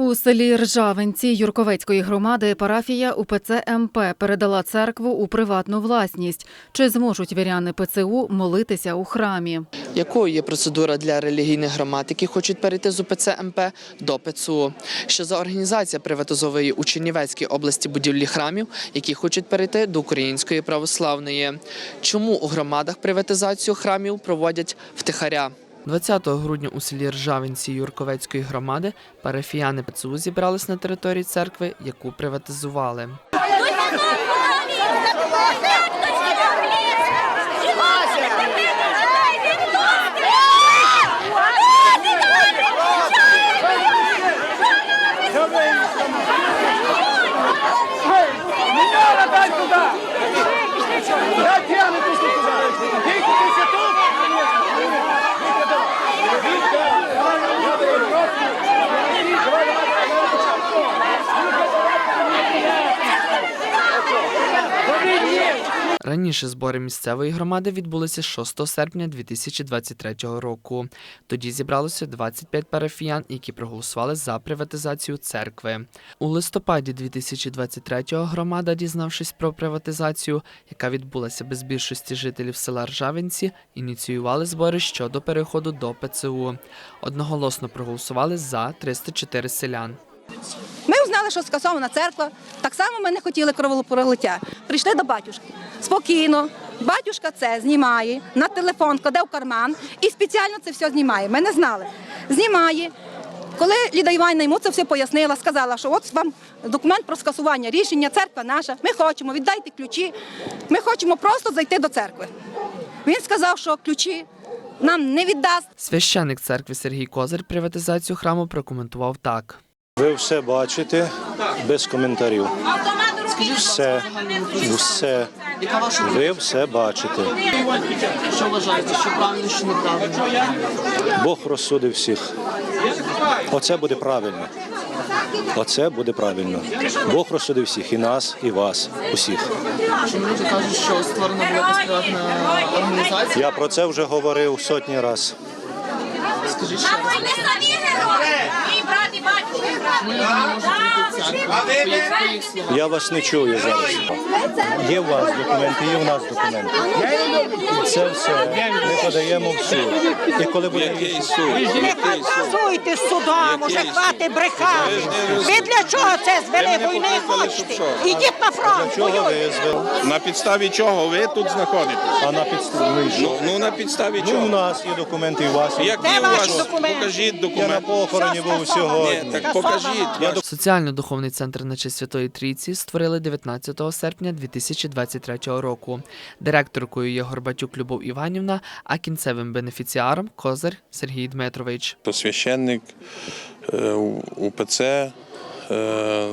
У селі Ржавинці Юрковецької громади парафія УПЦ МП передала церкву у приватну власність. Чи зможуть віряни ПЦУ молитися у храмі? Якою є процедура для релігійних громад, які хочуть перейти з УПЦ МП до ПЦУ? Що за організація приватизовує у Чернівецькій області будівлі храмів, які хочуть перейти до Української православної? Чому у громадах приватизацію храмів проводять втихаря? 20 грудня у селі Ржавинці Юрковецької громади парафіяни ПЦУ зібрались на території церкви, яку приватизували. Раніше збори місцевої громади відбулися 6 серпня 2023 року. Тоді зібралося 25 парафіян, які проголосували за приватизацію церкви. У листопаді 2023-го громада, дізнавшись про приватизацію, яка відбулася без більшості жителів села Ржавинці, ініціювали збори щодо переходу до ПЦУ. Одноголосно проголосували за 304 селян. Ми узнали, що скасована церква. Так само ми не хотіли кровопролиття. Прийшли до батюшки. Спокійно. Батюшка це знімає на телефон, кладе в карман і спеціально це все знімає. Ми не знали. Знімає. Коли Ліда Іванівна йому це все пояснила, сказала, що от вам документ про скасування рішення, церква наша, ми хочемо, віддайте ключі. Ми хочемо просто зайти до церкви. Він сказав, що ключі нам не віддасть. Священник церкви Сергій Козир приватизацію храму прокоментував так. Ви все бачите без коментарів. Все, все. Ви все бачите. Що вважаєте, що правильно, що неправильно? Бог розсудив всіх. Оце буде правильно. Оце буде правильно. Бог розсудив всіх, і нас, і вас, усіх. Чому люди кажуть, що створена була якась приватна організація? Я про це вже говорив сотні разів. Скажіть, що Ми самі герої! Не. Я вас не чую зараз. Є у вас документи, є у нас документи. І це все ми подаємо в суд. І коли буде Який суд? Не фантазуйте з судом, уже хватить брехати. Ви для чого це звели війни покликали, хочете? що? Ідіть на фронт, воюйте. На підставі чого ви тут знаходитесь? а на підставі. Ну, ну на підставі Ну, у чого? нас є документи, і у вас є. Які Де у ваші вас? документи? Покажіть Я на похороні був сьогодні. Так покажіть. Соціально-духовний центр на честь Святої Трійці створили 19 серпня 2023 року. Директоркою є Горбатюк Любов Іванівна, а кінцевим бенефіціаром Козир Сергій Дмитрович. Священник е, УПЦ е,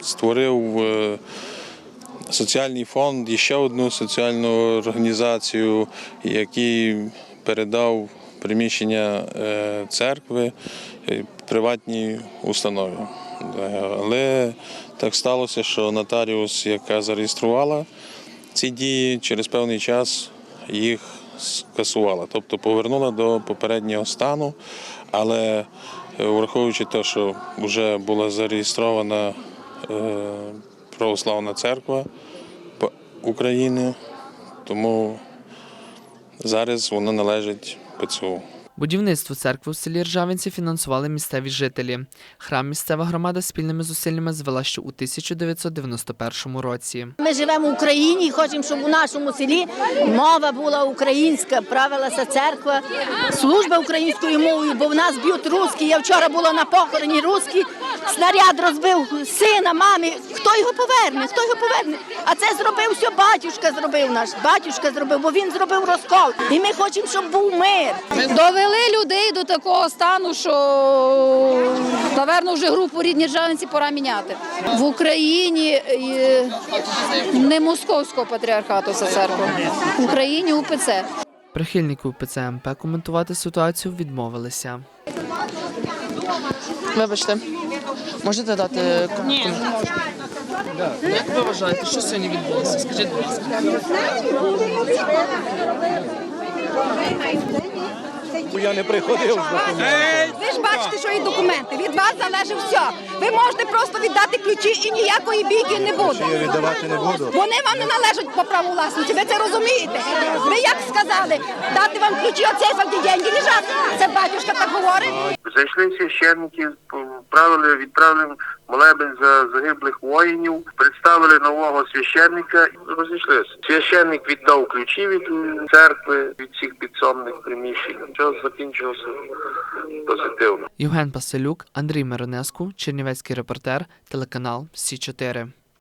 створив е, соціальний фонд і ще одну соціальну організацію, який передав приміщення е, церкви е, приватній установі. Е, Але так сталося, що нотаріус, яка зареєструвала ці дії, через певний час їх скасувала, тобто повернула до попереднього стану, але враховуючи те, що вже була зареєстрована православна церква України, тому зараз вона належить ПЦУ. Будівництво церкви у селі Ржавинці фінансували місцеві жителі. Храм місцева громада спільними зусиллями звела ще у 1991 році. Ми живемо в Україні і хочемо, щоб у нашому селі мова була українська, правилася церква, служба українською мовою, бо в нас б'ють русські. Я вчора була на похороні русські, снаряд розбив сина, мамі. Хто його поверне? Хто його поверне? А це зробив все батюшка зробив наш. Батюшка зробив, бо він зробив розкол. І ми хочемо, щоб був мир. Довели людей до такого стану, що, напевно, вже групу рідні Ржавинці пора міняти. В Україні е, не московського патріархату ця церква, в Україні УПЦ. Прихильники УПЦ МП коментувати ситуацію відмовилися. Вибачте, можете дати Ні. Як ви вважаєте, що сьогодні відбулося? Скажіть, будь ласка. я не приходив. Ви ж бачите, що є документи. Від вас залежить все. Ви можете просто віддати ключі і ніякої бійки не буде. Я віддавати не буду. Вони вам не належать по праву власності. Ви це розумієте? Ви як сказали, дати вам ключі, оцей вам ті деньги лежать. Це батюшка так говорить. Зайшли священники, відправили, відправили молебень за загиблих воїнів, представили нового священника і розійшлися. Священник віддав ключі від церкви, від всіх підсобних приміщень. Все закінчилося позитивно. Євген Паселюк, Андрій Миронеску, Чернівецький репортер, телеканал Сі 4